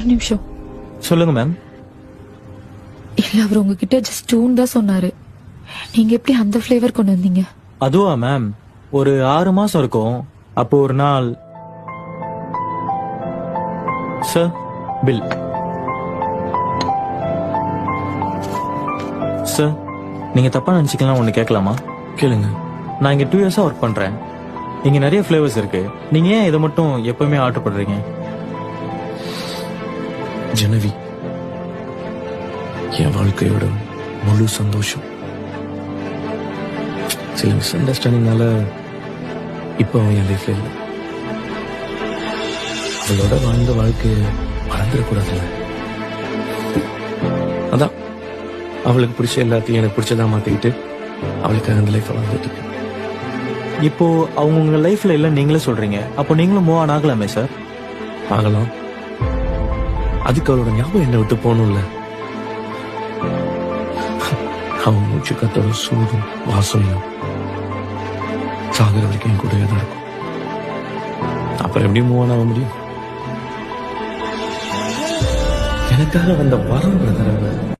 ஒரு நிமிஷம். சொல்லுங்க மேம் இல்ல அவர் உங்ககிட்ட ஜஸ்ட் டூன் தான் சொன்னாரு. நீங்க எப்படி அந்த ஃபிளேவர் கொண்டு வந்தீங்க? அதுவா மேம் ஒரு ஆறு மாசம் இருக்கும். அப்போ ஒரு நாள். சார் பில் சார் நீங்க தப்பா நினைச்சுக்கலாம் ஒண்ணு கேட்கலாமா? கேளுங்க. நான் இங்க டூ இயர்ஸா ஒர்க் பண்றேன். இங்க நிறைய ஃபிளேவர்ஸ் இருக்கு. நீங்க ஏன் இதை மட்டும் எப்பவுமே ஆர்டர் பண்றீங்க? ஜனவி என் வாழ்க்கையோட முழு சந்தோஷம். சில மிஸ் அண்டர்ஸ்டாண்டிங்னால இப்போ அவன் என் லைஃப்ல இல்லை. அவளோட வாழ்ந்த வாழ்க்கைய மறந்துடக்கூடாதுல்ல அதான் அவளுக்கு பிடிச்ச எல்லாத்தையும் எனக்கு பிடிச்சதா மாத்திக்கிட்டு அவளுக்கு அந்த லைஃப் வாழ்ந்துட்டு இருக்கு. இப்போ அவங்க உங்க லைஃப்ல இல்ல நீங்களே சொல்றீங்க. அப்போ நீங்களும் மூவ் ஆன் ஆகலாமே சார் ஆகலாம். அதுக்கு அவளோட ஞாபகம் என்னை விட்டு போகணும்ல. அவன் மூச்சு கத்தோட சூதும் வாசனையும் சாகிற வரைக்கும் என் கூடவே தான் இருக்கும். அப்புறம் எப்படி மூவ் ஆக முடியும்? எனக்காக வந்த வரம் பிரதர்